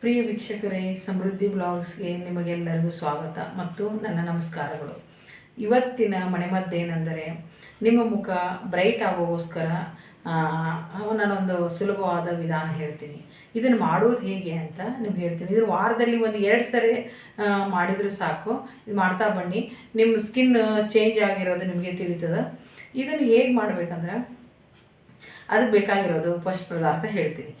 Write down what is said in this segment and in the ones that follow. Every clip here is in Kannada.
ಪ್ರಿಯ ವೀಕ್ಷಕರೇ, ಸಮೃದ್ಧಿ ಬ್ಲಾಗ್ಸ್ಗೆ ನಿಮಗೆಲ್ಲರಿಗೂ ಸ್ವಾಗತ ಮತ್ತು ನನ್ನ ನಮಸ್ಕಾರಗಳು. ಇವತ್ತಿನ ಮನೆಮದ್ದೇನೆಂದರೆ, ನಿಮ್ಮ ಮುಖ ಬ್ರೈಟ್ ಆಗೋಗೋಸ್ಕರ ನಾನೊಂದು ಸುಲಭವಾದ ವಿಧಾನ ಹೇಳ್ತೀನಿ. ಇದನ್ನು ಮಾಡೋದು ಹೇಗೆ ಅಂತ ನಿಮ್ಗೆ ಹೇಳ್ತೀನಿ. ಇದನ್ನು ವಾರದಲ್ಲಿ ಒಂದು ಎರಡು ಸರಿ ಮಾಡಿದರೂ ಸಾಕು. ಇದು ಮಾಡ್ತಾ ಬನ್ನಿ. ನಿಮ್ಮ ಸ್ಕಿನ್ ಚೇಂಜ್ ಆಗಿರೋದು ನಿಮಗೆ ತಿಳಿತದೆ. ಇದನ್ನು ಹೇಗೆ ಮಾಡಬೇಕಂದ್ರೆ ಅದಕ್ಕೆ ಬೇಕಾಗಿರೋದು ಫಸ್ಟ್ ಪದಾರ್ಥ ಹೇಳ್ತೀನಿ.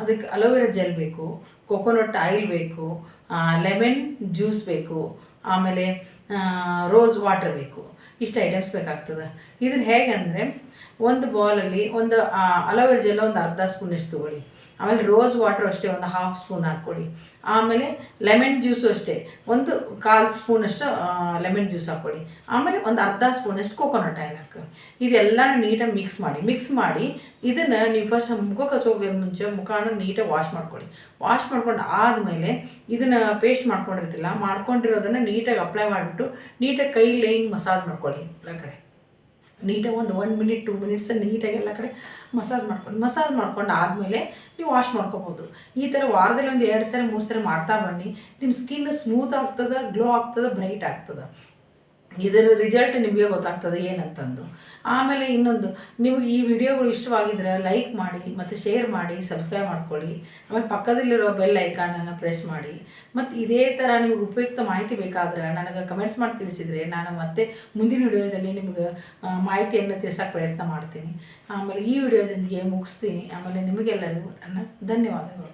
ಅದಕ್ಕೆ ಅಲೋವೆರಾ ಜೆಲ್ ಬೇಕು, ಕೊಕೊನಟ್ ಆಯಿಲ್ ಬೇಕು ಲೆಮನ್ ಜ್ಯೂಸ್ ಬೇಕು, ಆಮೇಲೆ ರೋಸ್ ವಾಟರ್ ಬೇಕು. ಇಷ್ಟು ಐಟಮ್ಸ್ ಬೇಕಾಗ್ತದೆ. ಇದನ್ನು ಹೇಗೆ ಅಂದರೆ, ಒಂದು ಬೌಲಲ್ಲಿ ಒಂದು ಅಲೋವೆರಾ ಜೆಲ್ ಒಂದು ಅರ್ಧ ಸ್ಪೂನ್ ಇಷ್ಟು ತಗೊಳ್ಳಿ. ಆಮೇಲೆ ರೋಸ್ ವಾಟರ್ ಅಷ್ಟೇ ಒಂದು ಹಾಫ್ ಸ್ಪೂನ್ ಹಾಕ್ಕೊಳ್ಳಿ ಆಮೇಲೆ ಲೆಮನ್ ಜ್ಯೂಸು ಅಷ್ಟೇ, ಒಂದು ಕಾಲು ಸ್ಪೂನಷ್ಟು ಲೆಮನ್ ಜ್ಯೂಸ್ ಹಾಕ್ಕೊಳ್ಳಿ ಆಮೇಲೆ ಒಂದು ಅರ್ಧ ಸ್ಪೂನಷ್ಟು ಕೋಕೋನಟ್ ಆಯಿಲ್ ಹಾಕಿ ಇದೆಲ್ಲ ನೀಟಾಗಿ ಮಿಕ್ಸ್ ಮಾಡಿ. ಮಿಕ್ಸ್ ಮಾಡಿ, ಇದನ್ನು ನೀವು ಫಸ್ಟ್ ಮುಖಕ್ಕೆ ಹಚ್ಚೋಗಿ ಮುಂಚೆ ಮುಖನ ನೀಟಾಗಿ ವಾಶ್ ಮಾಡ್ಕೊಳ್ಳಿ ವಾಶ್ ಮಾಡ್ಕೊಂಡು ಆದಮೇಲೆ ಇದನ್ನು ಪೇಸ್ಟ್ ಮಾಡ್ಕೊಂಡಿರ್ತಿಲ್ಲ, ಮಾಡ್ಕೊಂಡಿರೋದನ್ನು ನೀಟಾಗಿ ಅಪ್ಲೈ ಮಾಡಿಬಿಟ್ಟು ನೀಟಾಗಿ ಕೈ ಲೈನ್ ಮಸಾಜ್ ಮಾಡ್ಕೊಳ್ಳಿ ಎಲ್ಲ ಕಡೆ. ನೀಟಾಗಿ ಒಂದು ಒನ್ ಮಿನಿಟ್ ಟೂ ಮಿನಿಟ್ಸ್ ನೀಟಾಗಿ ಎಲ್ಲ ಕಡೆ ಮಸಾಜ್ ಮಾಡ್ಕೊಂಡು ಮಸಾಜ್ ಮಾಡ್ಕೊಂಡು ಆದಮೇಲೆ ನೀವು ವಾಶ್ ಮಾಡ್ಕೋಬೋದು. ಈ ಥರ ವಾರದಲ್ಲಿ ಒಂದು ಎರಡು ಸರಿ, ಮೂರು ಸರಿ ಮಾಡ್ತಾ ಬನ್ನಿ. ನಿಮ್ಮ ಸ್ಕಿನ್ ಸ್ಮೂತ್ ಆಗ್ತದೆ ಗ್ಲೋ ಆಗ್ತದೆ ಬ್ರೈಟ್ ಆಗ್ತದೆ. ಇದರ ರಿಸಲ್ಟ್ ನಿಮಗೆ ಗೊತ್ತಾಗ್ತದೆ ಏನಂತಂದು. ಆಮೇಲೆ ಇನ್ನೊಂದು, ನಿಮಗೆ ಈ ವಿಡಿಯೋಗಳು ಇಷ್ಟವಾಗಿದ್ರೆ ಲೈಕ್ ಮಾಡಿ, ಮತ್ತು ಶೇರ್ ಮಾಡಿ ಸಬ್ಸ್ಕ್ರೈಬ್ ಮಾಡ್ಕೊಳ್ಳಿ. ಆಮೇಲೆ ಪಕ್ಕದಲ್ಲಿರೋ ಬೆಲ್ ಐಕಾನನ್ನು ಪ್ರೆಸ್ ಮಾಡಿ. ಮತ್ತು ಇದೇ ಥರ ನಿಮಗೆ ಉಪಯುಕ್ತ ಮಾಹಿತಿ ಬೇಕಾದ್ರೆ ನನಗೆ ಕಮೆಂಟ್ಸ್ ಮಾಡಿ ತಿಳಿಸಿದರೆ ನಾನು ಮತ್ತೆ ಮುಂದಿನ ವಿಡಿಯೋದಲ್ಲಿ ನಿಮಗೆ ಮಾಹಿತಿಯನ್ನು ತಿಳಿಸೋಕೆ ಪ್ರಯತ್ನ ಮಾಡ್ತೀನಿ. ಆಮೇಲೆ ಈ ವಿಡಿಯೋದೊಂದಿಗೆ ಮುಗಿಸ್ತೀನಿ. ಆಮೇಲೆ ನಿಮಗೆಲ್ಲರಿಗೂ ನನ್ನ ಧನ್ಯವಾದಗಳು.